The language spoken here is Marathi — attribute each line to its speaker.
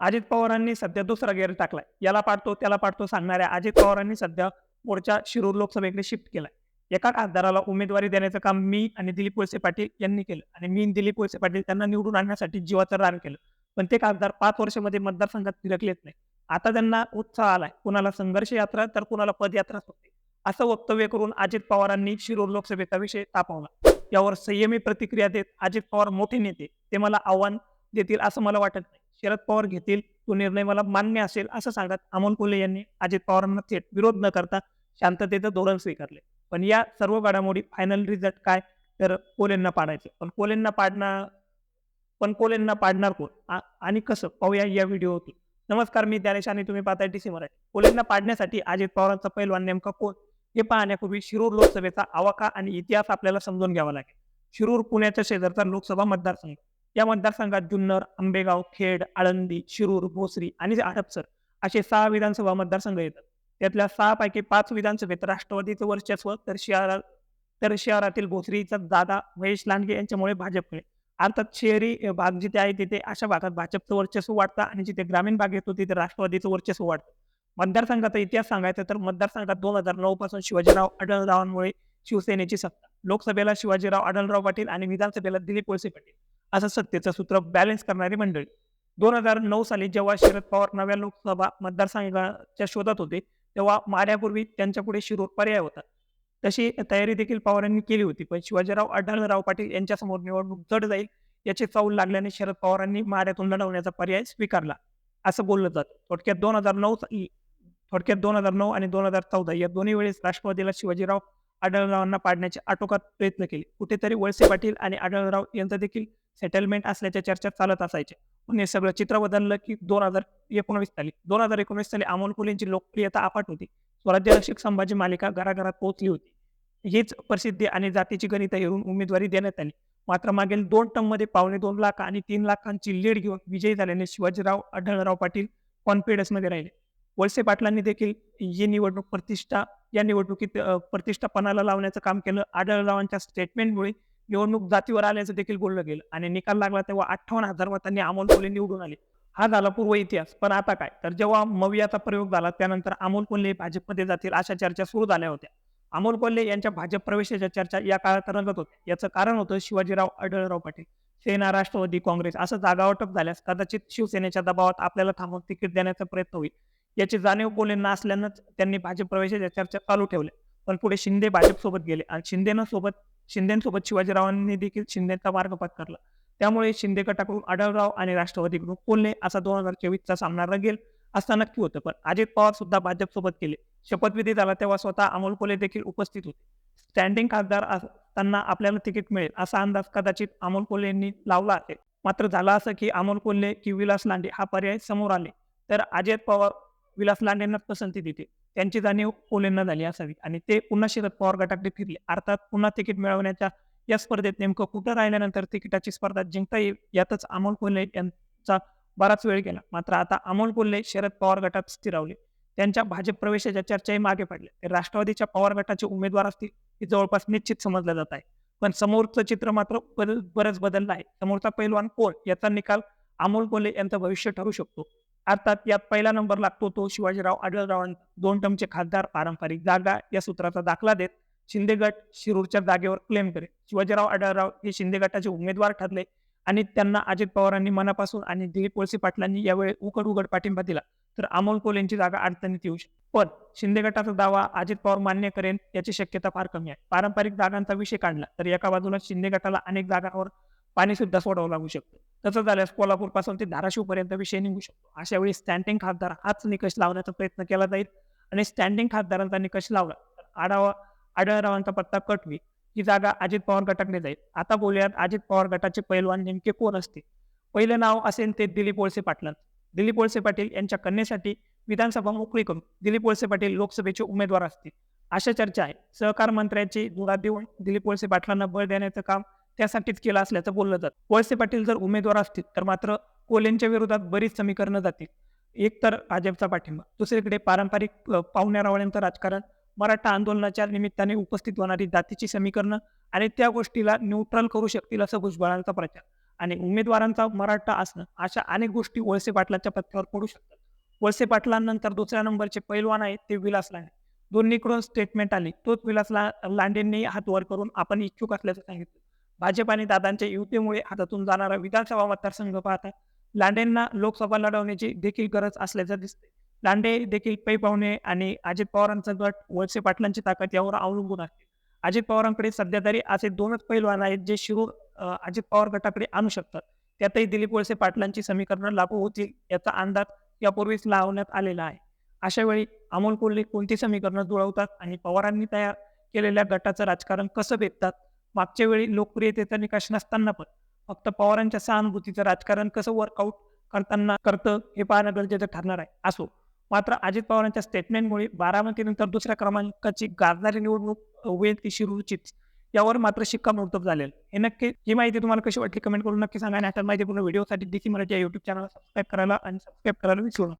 Speaker 1: अजित पवारांनी सध्या दुसरा गेअर टाकलाय. याला पाडतो त्याला पाडतो सांगणाऱ्या अजित पवारांनी सध्या मोर्चा शिरूर लोकसभेकडे शिफ्ट केलाय. एका खासदाराला उमेदवारी देण्याचं काम मी आणि दिलीप वळसे पाटील यांनी केलं. आणि मी दिलीप वळसे पाटील त्यांना निवडून आणण्यासाठी जीवाचं रान केलं. पण ते खासदार पाच वर्षामध्ये मतदारसंघात फिरकलेच नाही. आता त्यांना उत्साह आलाय. कुणाला संघर्ष यात्रा तर कुणाला पदयात्रा होते असं वक्तव्य करून अजित पवारांनी शिरूर लोकसभेचा विषय तापवला. यावर संयमी प्रतिक्रिया देत अजित पवार मोठे नेते. ते मला आव्हान देतील असं मला वाटत नाही. शरद पवार घेतील तो निर्णय मला मान्य असेल असं सांगत अमोल कोल्हे यांनी. अजित पवारांना थेट विरोध न करता शांततेचं धोरण स्वीकारले. पण या सर्व घडामोडी फायनल रिझल्ट काय? तर कोलेंना पाडायचं. पण कोलेंना पाडणार पण कोलेंना पाडणार कोण? आणि कसं? पाहूया या व्हिडिओतून. नमस्कार मी ज्ञानेश आणि तुम्ही पाहताय टी सी मराठी. कोलेंना पाडण्यासाठी अजित पवारांचा पैलवान नेमका कोण? हे पाहण्यापूर्वी शिरूर लोकसभेचा आवाका आणि इतिहास आपल्याला समजून घ्यावा लागेल. शिरूर पुण्याच्या शेजारचा लोकसभा मतदारसंघ. या मतदारसंघात जुन्नर आंबेगाव खेड आळंदी शिरूर भोसरी आणि हडपसर असे सहा विधानसभा मतदारसंघ येतात. त्यातल्या सहा पैकी पाच विधानसभेत राष्ट्रवादीचं वर्चस्व तर शहरात तर शहरातील भोसरीचा दादा महेश लांडगे यांच्यामुळे भाजपकडे अर्थात शहरी भाग जिथे आहे तिथे अशा भागात भाजपचं वर्चस्व वाढतं आणि जिथे ग्रामीण भाग येतो तिथे राष्ट्रवादीचं वर्चस्व वाढतं. मतदारसंघाचा इतिहास सांगायचा तर मतदारसंघात दोन हजार नऊ पासून शिवाजीराव आढळरावांमुळे शिवसेनेची सत्ता. लोकसभेला शिवाजीराव आढळराव पाटील आणि विधानसभेला दिलीप वळसे पाटील. असं सत्तेचं सूत्र बॅलन्स करणारी मंडळी. दोन हजार नऊ साली जेव्हा शरद पवार नव्या लोकसभा मतदारसंघाच्या शोधात होते तेव्हा माऱ्यापूर्वी त्यांच्यापुढे शिरूर पर्याय होता. तशी तयारी देखील पवारांनी केली होती पण शिवाजीराव आढळराव पाटील यांच्यासमोर निवडणूक जड जाईल याचे चाऊल लागल्याने शरद पवारांनी माऱ्यातून लढवण्याचा पर्याय स्वीकारला. असं बोललं जातं. थोडक्यात दोन हजार नऊ थोडक्यात दोन हजार नऊ आणि दोन हजार चौदा या दोन्ही वेळेस राष्ट्रवादीला शिवाजीराव आढळरावांना पाडण्याचे आटोकात प्रयत्न केले. कुठेतरी वळसे पाटील आणि आढळराव यांचं देखील सेटलमेंट असल्याच्या चर्चा चालत असायच्या. पण हे सगळं चित्र बदललं की दोन हजार एकोणवीस साली. दोन हजार एकोणवीस साली अमोल कोल्हेंची लोकप्रियता अफाट होती. स्वराज्य रक्षक संभाजी मालिका घराघरात पोहोचली होती. हीच प्रसिद्धी आणि जातीची गणित येऊन उमेदवारी देण्यात आली. मात्र मागील दोन टर्ममध्ये पावणे दोन लाख आणि तीन लाखांची लीड घेऊन विजयी झाल्याने शिवाजीराव आढळराव पाटील कॉन्फिडन्समध्ये राहिले. वळसे पाटलांनी देखील ही निवडणूक प्रतिष्ठा या निवडणुकीत प्रतिष्ठापणाला लावण्याचं काम केलं. आढळरावांच्या स्टेटमेंटमुळे निवडणूक जातीवर आल्याचं देखील बोललं गेलं. आणि निकाल लागला तेव्हा अठ्ठावन्न हजार मतांनी अमोल कोल्हे निवडून आले. हा झाला पूर्व इतिहास. पण आता काय? तर जेव्हा मवियाचा प्रयोग झाला त्यानंतर अमोल कोल्हे भाजपमध्ये जातील अशा चर्चा सुरू झाल्या होत्या. अमोल कोल्हे यांच्या भाजप प्रवेशाच्या चर्चा या काळात रंगत होत्या. याचं कारण होतं शिवाजीराव आढळराव पाटील. सेना राष्ट्रवादी काँग्रेस असं जागावाटप झाल्यास कदाचित शिवसेनेच्या दबावात आपल्याला थांबवून तिकीट देण्याचा प्रयत्न होईल. याची जाणीव कोल्हेंना असल्यानंच त्यांनी भाजप प्रवेशाच्या चर्चा चालू ठेवल्या. पण पुढे शिंदे भाजपसोबत गेले. आणि शिंदेनं सोबत शिंदेसोबत शिवाजीरावांनी देखील शिंदेचा मार्ग पत्करला. त्यामुळे शिंदे गटाकडून आढळराव आणि राष्ट्रवादीकडून कोल्हे असा दोन हजार चोवीसचा सामना रंगेल असं नक्की होतं. पण अजित पवार सुद्धा भाजपसोबत केले शपथविधी झाला तेव्हा स्वतः अमोल कोल्हे देखील उपस्थित होते. स्टँडिंग खासदार असताना आपल्याला तिकीट मिळेल असा अंदाज कदाचित अमोल कोल्हे यांनी लावला असेल मात्र झालं असं की अमोल कोल्हे की विलास लांडे हा पर्याय समोर आले तर अजित पवार विलास लांडेंनाच पसंती देते त्यांची जाणीव कोल्हेंना झाली असावी. आणि ते पुन्हा शरद पवार गटाकडे फिरले. अर्थात पुन्हा तिकीट मिळवण्याच्या या स्पर्धेत नेमकं कुठं राहिल्यानंतर तिकिटाची स्पर्धा जिंकता येईल यातच अमोल कोल्हे यांचा बराच वेळ गेला. मात्र आता अमोल कोल्हे शरद पवार गटात स्थिरावले. त्यांच्या भाजप प्रवेशाच्या चर्चाही मागे पडल्या. ते राष्ट्रवादीच्या पवार गटाचे उमेदवार असतील हे जवळपास निश्चित समजलं जात आहे. पण समोरचं चित्र मात्र बरंच बदललं आहे. समोरचा पैलवान कोण? याचा निकाल अमोल कोल्हे यांचं भविष्य ठरू शकतो. अर्थात यात पहिला नंबर लागतो तो शिवाजीराव आढळरावांचा दोन टर्मचे खासदार पारंपरिक जागा या सूत्राचा दाखला देत शिंदे गट शिरूरच्या जागेवर क्लेम करेल शिवाजीराव आढळराव हे शिंदे गटाचे उमेदवार ठरले आणि त्यांना अजित पवारांनी मनापासून आणि दिलीप वळसे पाटलांनी यावेळी उघड उघड पाठिंबा दिला. तर अमोल कोल यांची जागा अडचणीत येऊ शकते. पण शिंदे गटाचा दावा अजित पवार मान्य करेल याची शक्यता फार कमी आहे. पारंपरिक जागांचा विषय काढला तर एका बाजूला शिंदे गटाला अनेक जागांवर पाणी सुद्धा सोडावं लागू शकतं. तसं झाल्यास कोल्हापूरपासून ते धाराशिव पर्यंत विषय निघू शकतो. अशा वेळी स्टँडिंग खासदार हाच निकष लावण्याचा प्रयत्न केला जाईल आणि स्टँडिंग खासदारांचा निकष लावला तर आढावा आढळरावांचा पत्ता कट होईल. ही जागा अजित पवार गटाकडे जाईल. आता बोलूयात अजित पवार गटाचे पैलवान नेमके कोण असते पहिलं नाव असेल ते दिलीप वळसे पाटलांचं. दिलीप वळसे पाटील यांच्या कन्येसाठी विधानसभा मोकळी करून दिलीप वळसे पाटील लोकसभेचे उमेदवार असतील. अशा चर्चा आहे. सहकार मंत्र्याची दुरा देऊन दिलीप वळसे पाटलांना बळ देण्याचं काम त्यासाठीच केलं असल्याचं बोललं जातं. वळसे पाटील जर उमेदवार असतील तर मात्र कोलेंच्या विरोधात बरीच समीकरणं जातील. एक तर भाजपचा पाठिंबा. दुसरीकडे पारंपरिक पाहुण्यारावळ्यांचं राजकारण मराठा आंदोलनाच्या निमित्ताने उपस्थित होणारी जातीची समीकरणं आणि त्या गोष्टीला न्यूट्रल करू शकतील असं भुजबळांचा प्रचार. आणि उमेदवारांचा मराठा असणं अशा अनेक गोष्टी वळसे पाटलांच्या पथकावर पडू शकतात. वळसे पाटलांनंतर दुसऱ्या नंबरचे पैलवान आहेत ते विलास लांडे. दोन्हीकडून स्टेटमेंट आली. तोच विलास ला लांडेंनी हात वर करून आपण इच्छुक असल्याचं सांगितलं. भाजप आणि दादांच्या युतीमुळे हातातून जाणारा विधानसभा मतदारसंघ पाहता लांडेंना लोकसभा लढवण्याची देखील गरज असल्याचं दिसते लांडे देखील पै पाहुणे आणि अजित पवारांचा गट वळसे पाटलांची ताकद यावर अवलंबून आहे. अजित पवारांकडे सध्या तरी असे दोनच पैलवान आहेत जे शिरूर अजित पवार गटाकडे आणू शकतात. त्यातही दिलीप वळसे पाटलांची समीकरणं लागू होतील याचा अंदाज यापूर्वीच लावण्यात आलेला आहे. अशा वेळी अमोल कोल्हे कोणती समीकरणं जुळवतात आणि पवारांनी तयार केलेल्या गटाचं राजकारण कसं भेटतात मागच्या वेळी लोकप्रियतेचा निकष नसताना पण फक्त पवारांच्या सहानुभूतीचं राजकारण कसं वर्कआउट करताना करतं हे पाहणं गरजेचं ठरणार आहे. असो मात्र अजित पवारांच्या स्टेटमेंटमुळे बारामतीनंतर दुसऱ्या क्रमांकाची गाजणारी निवडणूक होईल ती शिरूचीच यावर मात्र शिक्कामोर्तब झालेलं. हे नक्की ही माहिती तुम्हाला कशी वाटली? कमेंट करून नक्की सांगा आणि आता माहिती पूर्ण व्हिडिओसाठी डीसी मराठी या युट्यूब चॅनल सबस्क्राईब करायला आणि सबस्क्राईब करायला विसरू नका.